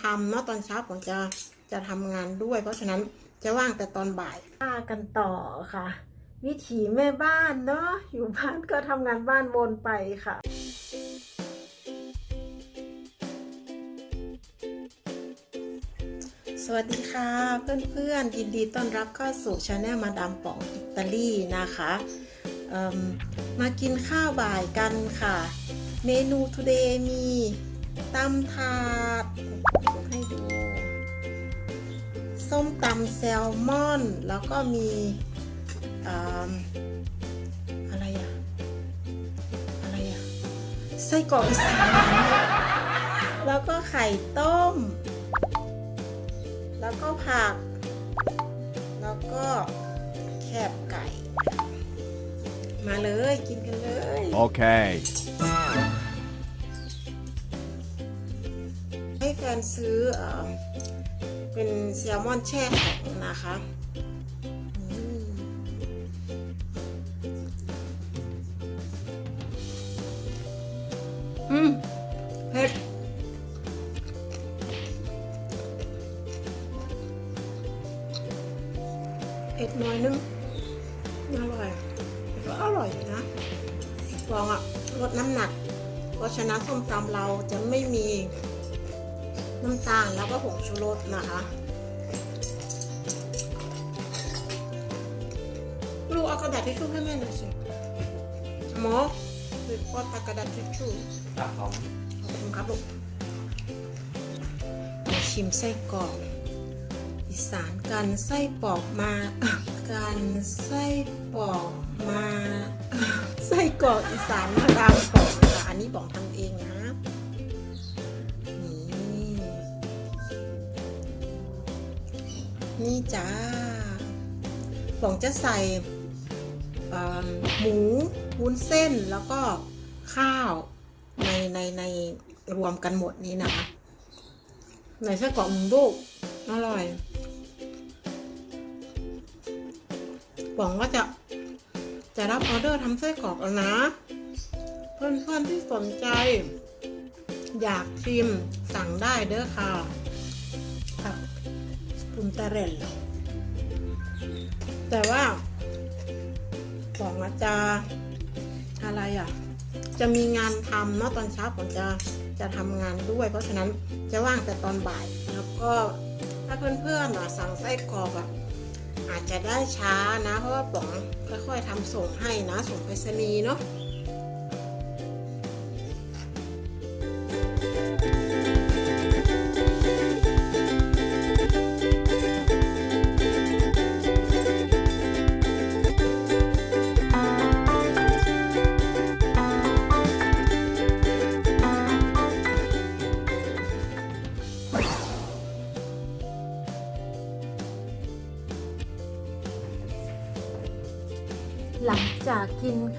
ทำเนาะตอนเช้าผมจะจะทำงานด้วย เพราะฉะนั้นจะว่างแต่ตอนบ่ายว่ากันต่อค่ะ วิถีแม่บ้านเนาะอยู่บ้านก็ทำงานบ้านวนไปค่ะสวัสดีค่ะเพื่อนๆยินดีต้อนรับเข้าสู่ชาแนลมาดามป๋องอิตาลีนะคะเอิ่มมากินข้าวบ่ายกันค่ะ เมนู today มี ตำถาดให้ดู ส้มตำแซลมอน แล้วก็มีอะไรอะอะไรอะไส้กรอกอีสานแล้วก็ไข่ต้ม แล้วก็ผัก แล้วก็แคบไก่ มาเลยกินกันเลย Okay. ให้แนซื้อเอเป็นแซลมอนแช่แข็งนะคะอืมเผ็ดเผ็ดหน่อยนึงอร่อยก็อร่อยอยู่นะลองอะลดน้ำหนัก เพราะฉะนั้นส้มตำเราจะไม่มี น้ำตาลแล้วก็ผงชูรสนะคะลูกเอากระดาษทิชชู่ให้แม่หน่อยสิหมอหรือก็ตากระดาษทิชชู่ครับผมขอบคุณครับลูกมาชิมไส้กรอกอีสานกันไส้ปอกมากันไส้ปอกมาไส้กรอกอีสานมาดามปอกค่ะอันนี้บอกทำเองนะ นี่จ้าป๋องจะใส่หมูวุ้นเส้นแล้วก็ข้าวในในในรวมกันหมดนี้นะคะในไส้กรอกหมูลูกอร่อยป๋องก็จะจะรับออเดอร์ทำไส้กรอกแล้วนะ เพื่อนๆที่สนใจ อยากชิมสั่งได้เด้อค่ะ ปุนเตเรลแต่ว่า ของอาจารย์อะไรอะ จะมีงานทำเนาะตอนเช้าผมจะจะทำงานด้วย เพราะฉะนั้นจะว่างแต่ตอนบ่าย แล้วก็ถ้าเพื่อนๆอะสั่งไส้กรอกอะอาจจะได้ช้านะ เพราะว่าป๋องค่อยๆทำส่งให้นะ ส่งไปรษณีย์เนาะ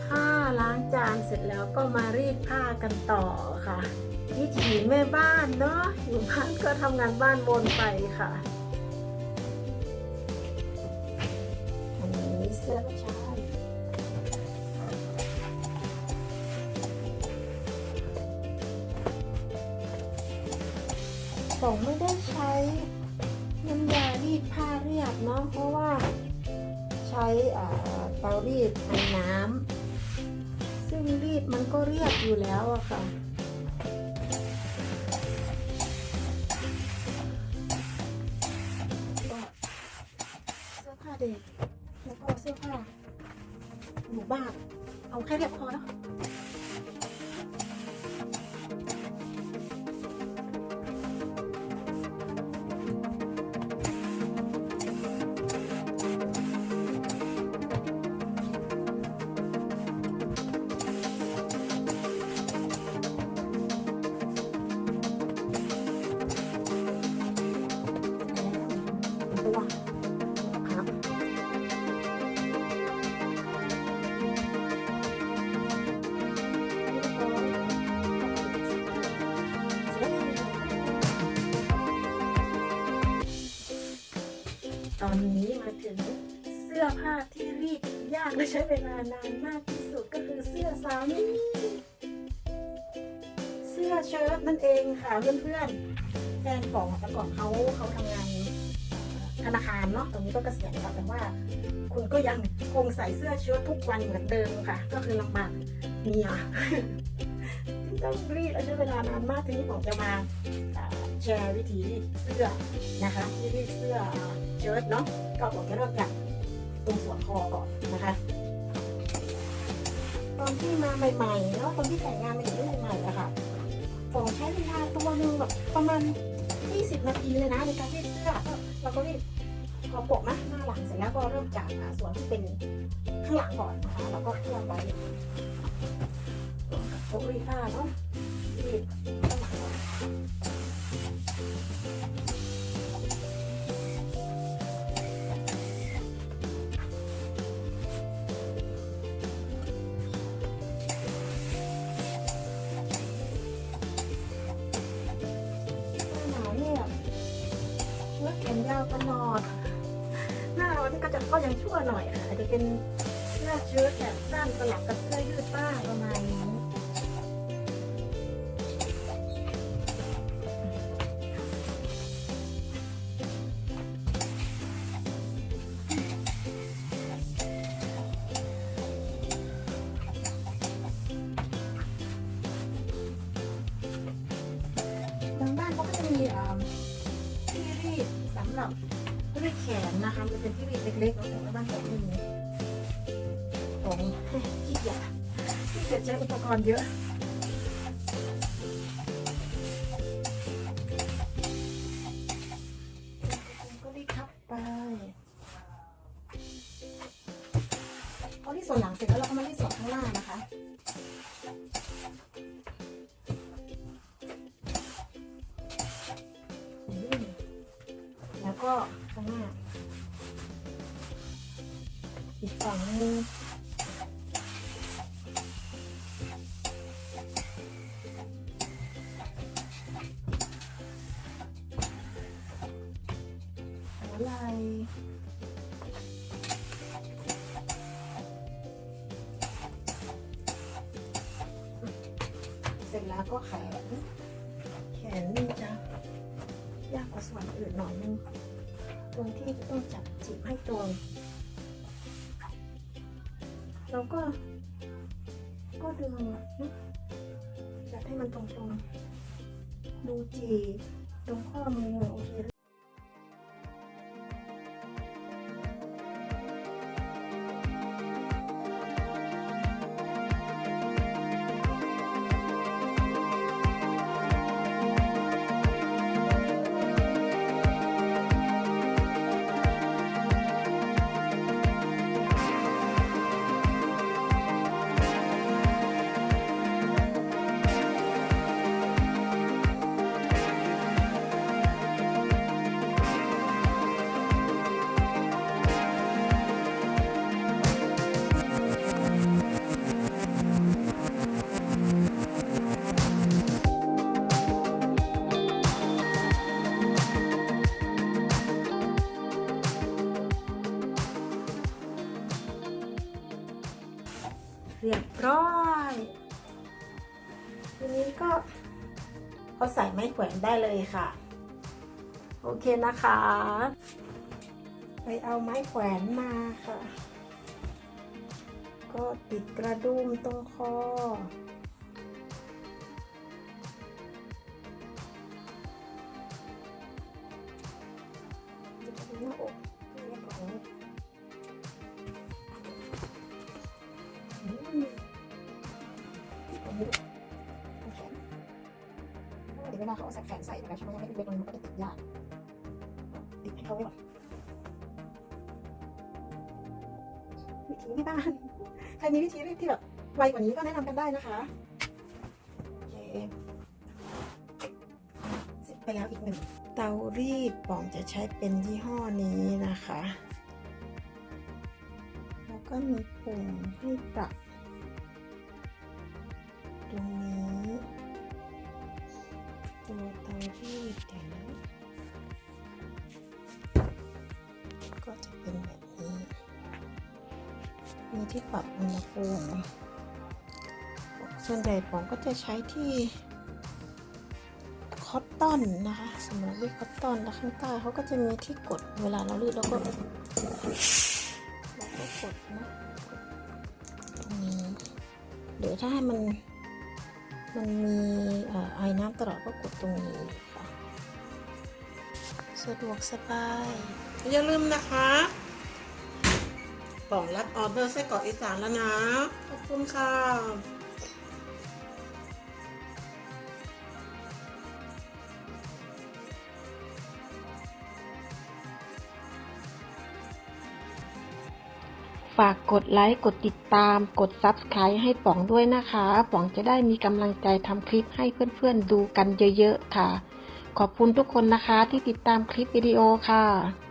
ข้าวล้างจานเสร็จแล้วก็มารีดผ้ากันต่อค่ะวิถีแม่บ้านเนาะอยู่บ้านก็ทำงานบ้านวนไปค่ะอันนี้เสื้อผู้ชายผมไม่ได้ใช้น้ำยารีดผ้าเรียบเนาะเพราะว่า ช้เตารีดไอ้น้ำซึ่งรีดมันก็เรียบอยู่แล้วอะค่ะเสื้อผ้าเด็กแล้วก็เสื้อผ้าหมู่บ้านเอาแค่เรียบพอเนาะ ตอนนี้มาถึงเสื้อผ้าที่รีดยากและใช้เวลานานมากที่สุดก็คือเสื้อสามีเสื้อเชิ้ตนั่นเองค่ะเพื่อนๆแฟนของแต่ก่อนเขาเขาทำงานธนาคารเนาะตรงนี้ก็เกษียณแล้วแต่ว่า คุณก็ยังคงใส่เสื้อเชิ้ตทุกวันเหมือนเดิมค่ะ ก็คือลำบากเมียต้องรีดและใช้เวลานานมากทีนี้ผมจะมา แชร์วิธีรีดเสื้อนะคะที่รีดเสื้อเชิ้ตเนาะก็ผมจะเริ่มจากตรงส่วนคอก่อนนะคะ ตอนที่มาใหม่ๆเนาะตอนที่แต่งงานมาอยู่ด้วยใหม่ๆอะค่ะผมใช้เวลาตัวหนึงแบบประมาณ 20 นาทีเลยนะในการรีดเสื้อก็เราก็รีดคอปกนะหน้าหลังเสร็จแล้วก็เริ่มจากส่วนที่เป็นข้างหลังก่อนนะคะแล้วก็เคลื่อนไปพกรีดผ้าเนาะรีดข้างหลัง จะเป็นเสื้อเชิ้ตแขนสั้นสลับกับเสื้อยืดบ้างประมาณนี้บางบ้านเขาก็จะมีอ่าที่รีดสำหรับ รีดแขนนะคะมันเป็นที่รีดเล็กๆแล้วแต่บ้านผมไม่มีผมขี้เกียจขี้เกียจใช้อุปกรณ์เยอะก็รีดทับไปพอที่ส่วนหลังเสร็จแล้วเราก็มาที่ส่วนข้างหน้านะคะ ไหลเสร็จแล้วก็แขน แขนนี่จะยากกว่าส่วนอื่นหน่อยนึง ตรงที่จะต้องจับจีบให้ตรง เราก็ ก็ดึงนะจับให้มันตรงๆ ดูจีตรงข้อมือโอเค เรียบร้อยทีนี้ก็เอาใส่ไม้แขวนได้เลยค่ะ โอเคนะคะ ไปเอาไม้แขวนมาค่ะ ก็ติดกระดุมตรงคอ เอามือเอาแขนเพราะว่าเดี๋ยวเวลาเขาเอาใส่แขนใส่แล้วใช่ไหมให้เล็กๆมันก็จะติดยากติดให้เขาไว้ก่อนวิธีแม่บ้านใครมีวิธีรีดที่แบบไวกว่านี้ก็แนะนำกันได้นะคะโอเคสร็จไปแล้วอีกหนึ่งเตารีดปอมจะใช้เป็นยี่ห้อนี้นะคะ แล้วก็มีปุ่มให้ปรับ ตรงนี้ ตัวเตารีดเดี๋ยวนะก็จะเป็นแบบนี้ มีที่ปรับอุณหภูมิส่วนใหญ่ผมก็จะใช้ที่คอตตอนนะคะสโนวี่คอตตอนแล้วข้างใต้เขาก็จะมีที่กดเวลาเรารีดแล้วก็เราก็กดนะตรงนี้หรือถ้าให้มัน มันมีเอ่อไอ้น้ำตลอดก็กดตรงนี้ค่ะ สะดวกสบาย อย่าลืมนะคะกล่องรับออเดอร์ไส้กรอกอีสานแล้วนะ ขอบคุณค่ะ ฝากกดไลค์ กดติดตาม กด Subscribe ให้ป๋องด้วยนะคะ ป๋องจะได้มีกำลังใจทำคลิปให้เพื่อนๆดูกันเยอะๆค่ะ ขอบคุณทุกคนนะคะที่ติดตามคลิปวิดีโอค่ะ